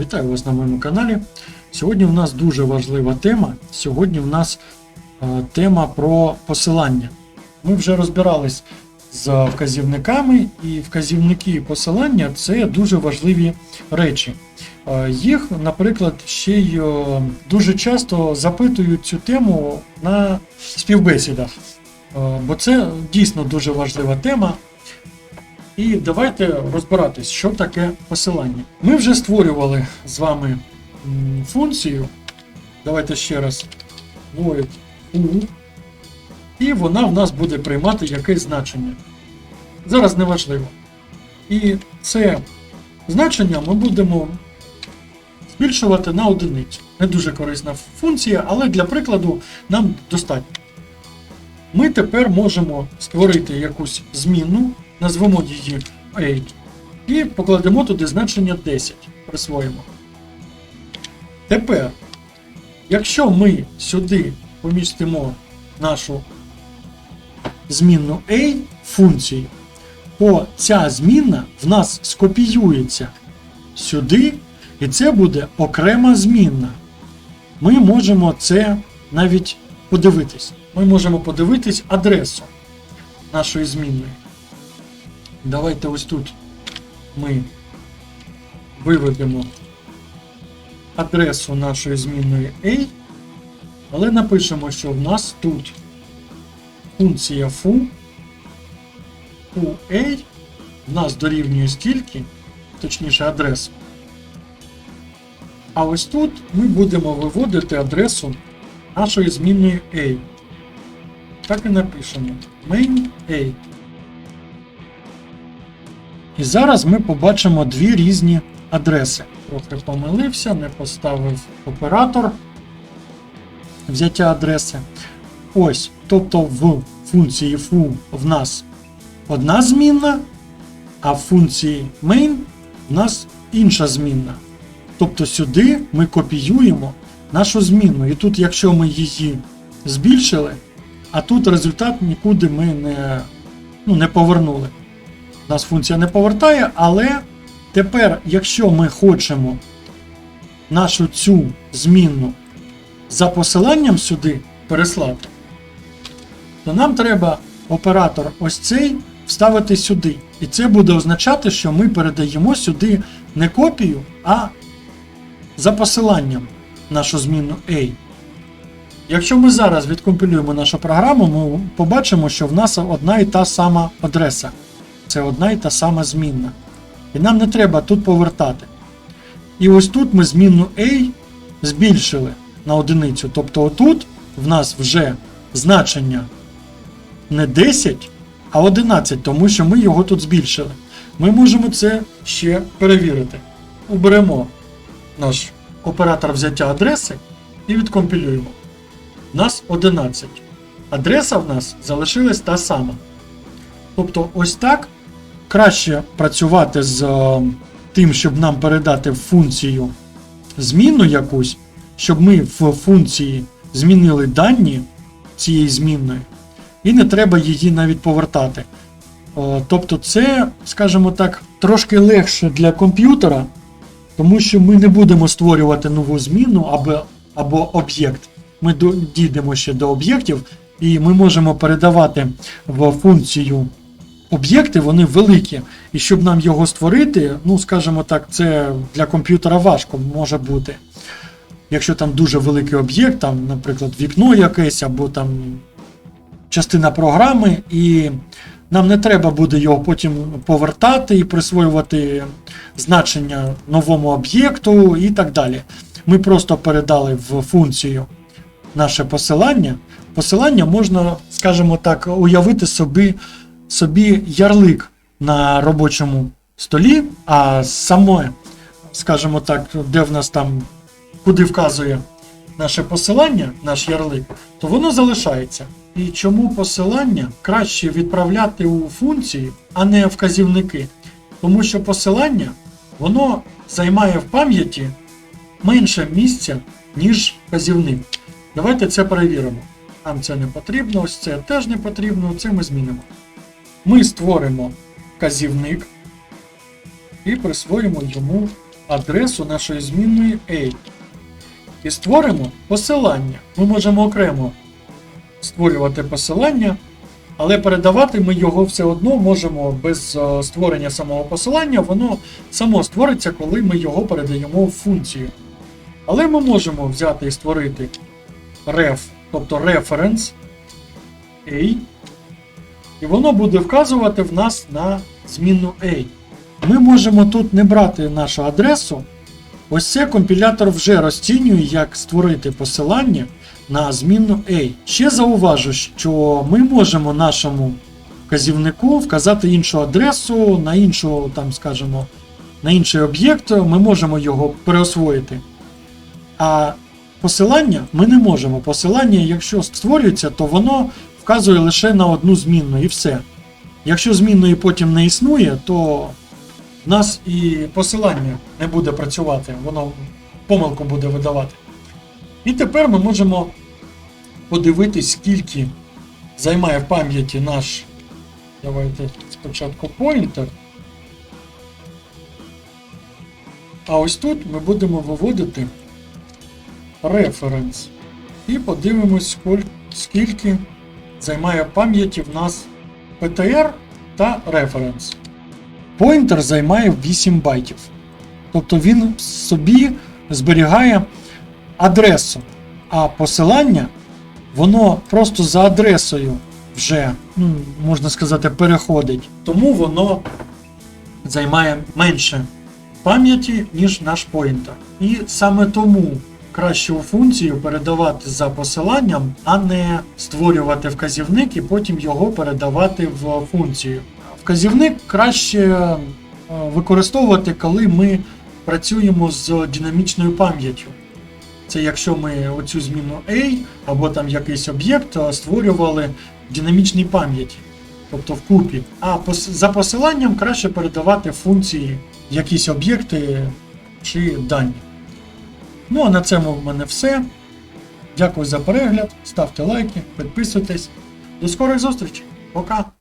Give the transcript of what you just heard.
Вітаю вас на моєму каналі. Сьогодні у нас дуже важлива тема. Сьогодні у нас е, тема про посилання. Ми вже розбирались з вказівниками, і вказівники і посилання це дуже важливі речі. Е, Їх, наприклад, ще й е, дуже часто запитують цю тему на співбесідах, бо це дійсно дуже важлива тема. І давайте розбиратись, що таке посилання. Ми вже створювали з вами функцію. Давайте ще раз void u. І вона в нас буде приймати якесь значення. Зараз неважливо. І це значення ми будемо збільшувати на одиницю. Не дуже корисна функція, але для прикладу нам достатньо. Ми тепер можемо створити якусь змінну, назвемо її A, і покладемо туди значення 10. Присвоїмо. Тепер, якщо ми сюди помістимо нашу змінну A функцію, то ця змінна в нас скопіюється сюди, і це буде окрема змінна. Ми можемо це навіть подивитись. Ми можемо подивитись адресу нашої змінної. Давайте ось тут ми виведемо адресу нашої змінної A, але напишемо, що в нас тут функція foo, foo в нас дорівнює стільки, точніше адресу. А ось тут ми будемо виводити адресу нашої змінної A. Так і напишемо main A. І зараз ми побачимо дві різні адреси. Трохи помилився, не поставив оператор взяття адреси. Ось, тобто в функції foo в нас одна змінна, а в функції main в нас інша змінна. Тобто сюди ми копіюємо нашу змінну. І тут, якщо ми її збільшили, а тут результат нікуди ми не, ну, не повернули. Нас функція не повертає, але тепер, якщо ми хочемо нашу цю змінну за посиланням сюди переслати, то нам треба оператор ось цей вставити сюди. І це буде означати, що ми передаємо сюди не копію, а за посиланням нашу змінну A. Якщо ми зараз відкомпілюємо нашу програму, ми побачимо, що в нас одна і та сама адреса. Це одна і та сама змінна. І нам не треба тут повертати. І ось тут ми змінну A збільшили на одиницю. Тобто отут в нас вже значення не 10, а 11, тому що ми його тут збільшили. Ми можемо це ще перевірити. Уберемо наш оператор взяття адреси і відкомпілюємо. У нас 11. Адреса в нас залишилась та сама. Тобто, ось так краще працювати з е, тим, щоб нам передати функцію змінну якусь, щоб ми в функції змінили дані цієї змінної, і не треба її навіть повертати. Е, Тобто, це, скажімо так, трошки легше для комп'ютера, тому що ми не будемо створювати нову зміну або, або об'єкт. Ми дійдемо ще до об'єктів, і ми можемо передавати в функцію об'єкти, вони великі. І щоб нам його створити, ну скажімо так, це для комп'ютера важко може бути. Якщо там дуже великий об'єкт, там, наприклад, вікно якесь, або там частина програми, і нам не треба буде його потім повертати і присвоювати значення новому об'єкту і так далі. Ми просто передали в функцію наше посилання. Посилання можна, скажімо так, уявити собі, собі ярлик на робочому столі, а саме, скажімо так, де в нас там, куди вказує наше посилання, наш ярлик, то воно залишається. І чому посилання краще відправляти у функції, а не вказівники? Тому що посилання воно займає в пам'яті менше місця, ніж вказівник. Давайте це перевіримо. Нам це не потрібно, ось це теж не потрібно, це ми змінимо. Ми створимо вказівник і присвоїмо йому адресу нашої змінної A. І створимо посилання. Ми можемо окремо створювати посилання, але передавати ми його все одно можемо без е, створення самого посилання, воно само створиться, коли ми його передаємо в функцію. Але ми можемо взяти і створити ref, тобто reference A, і воно буде вказувати в нас на змінну A. Ми можемо тут не брати нашу адресу. Ось це компілятор вже розцінює, як створити посилання на змінну A. Ще зауважу, що ми можемо нашому вказівнику вказати іншу адресу на іншу, там, скажімо, на інший об'єкт, ми можемо його переосвоїти. А посилання ми не можемо. Посилання, якщо створюється, то воно вказує лише на одну змінну і все. Якщо змінної потім не існує, то в нас і посилання не буде працювати, воно помилку буде видавати. І тепер ми можемо подивитись, скільки займає в пам'яті наш. Давайте спочатку поінтер. А ось тут ми будемо виводити референс. І подивимось, скільки займає пам'яті в нас PTR та референс. Поінтер займає 8 байтів. Тобто він собі зберігає адресу, а посилання воно просто за адресою вже, ну, можна сказати, переходить. Тому воно займає менше пам'яті, ніж наш поінтер. І саме тому краще у функцію передавати за посиланням, а не створювати вказівник і потім його передавати в функцію. Вказівник краще е, використовувати, коли ми працюємо з динамічною пам'яттю. Це якщо ми оцю зміну A або там якийсь об'єкт е, створювали в динамічній пам'яті, тобто в купі. А за посиланням краще передавати функції якісь об'єкти чи дані. Ну а на цьому в мене все. Дякую за перегляд, ставте лайки, підписуйтесь. До скорих зустрічі. Пока!